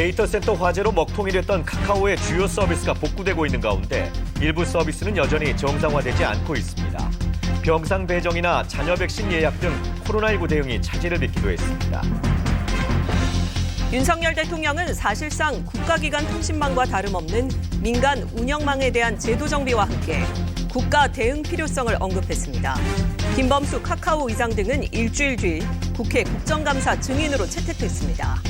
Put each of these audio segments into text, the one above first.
데이터 센터 화재로 먹통이 됐던 카카오의 주요 서비스가 복구되고 있는 가운데 일부 서비스는 여전히 정상화되지 않고 있습니다. 병상 배정이나 자녀 백신 예약 등 코로나19 대응이 차질을 빚기도 했습니다. 윤석열 대통령은 사실상 국가기관 통신망과 다름없는 민간 운영망에 대한 제도 정비와 함께 국가 대응 필요성을 언급했습니다. 김범수 카카오 이장 등은 일주일 뒤 국회 국정감사 증인으로 채택됐습니다.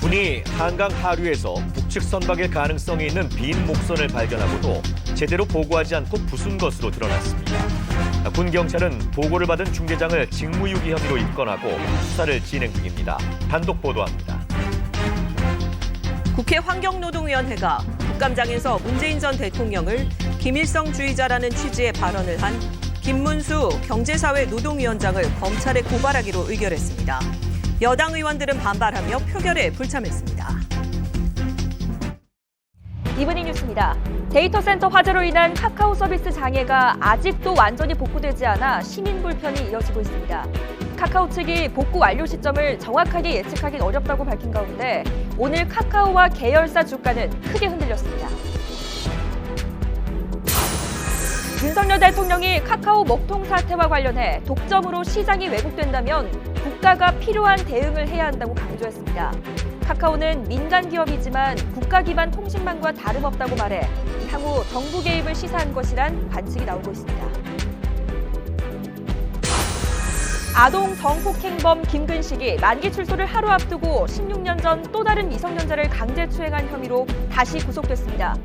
군이 한강 하류에서 북측 선박일 가능성이 있는 빈 목선을 발견하고도 제대로 보고하지 않고 부순 것으로 드러났습니다. 군 경찰은 보고를 받은 중대장을 직무유기 혐의로 입건하고 수사를 진행 중입니다. 단독 보도합니다. 국회 환경노동위원회가 국감장에서 문재인 전 대통령을 김일성주의자라는 취지의 발언을 한 김문수 경제사회 노동위원장을 검찰에 고발하기로 의결했습니다. 여당 의원들은 반발하며 표결에 불참했습니다. 이브닝 뉴스입니다. 데이터 센터 화재로 인한 카카오 서비스 장애가 아직도 완전히 복구되지 않아 시민 불편이 이어지고 있습니다. 카카오 측이 복구 완료 시점을 정확하게 예측하긴 어렵다고 밝힌 가운데 오늘 카카오와 계열사 주가는 크게 흔들렸습니다. 윤석열 대통령이 카카오 먹통 사태와 관련해 독점으로 시장이 왜곡된다면 국가가 필요한 대응을 해야 한다고 강조했습니다. 카카오는 민간 기업이지만 국가 기반 통신망과 다름없다고 말해 향후 정부 개입을 시사한 것이란 관측이 나오고 있습니다. 아동 성폭행범 김근식이 만기 출소를 하루 앞두고 16년 전 또 다른 미성년자를 강제 추행한 혐의로 다시 구속됐습니다.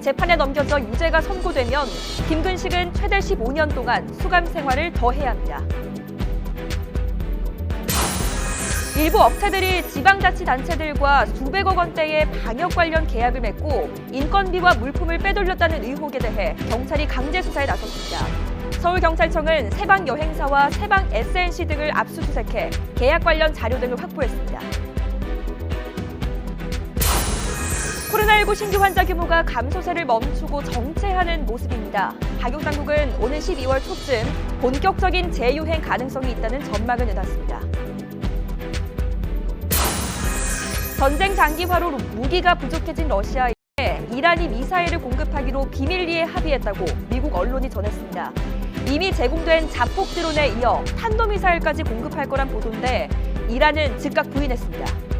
재판에 넘겨져 유죄가 선고되면 김근식은 최대 15년 동안 수감 생활을 더 해야 합니다. 일부 업체들이 지방자치단체들과 수백억 원대의 방역 관련 계약을 맺고 인건비와 물품을 빼돌렸다는 의혹에 대해 경찰이 강제 수사에 나섰습니다. 서울경찰청은 세방 여행사와 세방 SNC 등을 압수수색해 계약 관련 자료 등을 확보했습니다. 코로나19 신규 환자 규모가 감소세를 멈추고 정체하는 모습입니다. 방역당국은 오는 12월 초쯤 본격적인 재유행 가능성이 있다는 전망을 내놨습니다. 전쟁 장기화로 무기가 부족해진 러시아에 이란이 미사일을 공급하기로 비밀리에 합의했다고 미국 언론이 전했습니다. 이미 제공된 자폭 드론에 이어 탄도미사일까지 공급할 거란 보도인데 이란은 즉각 부인했습니다.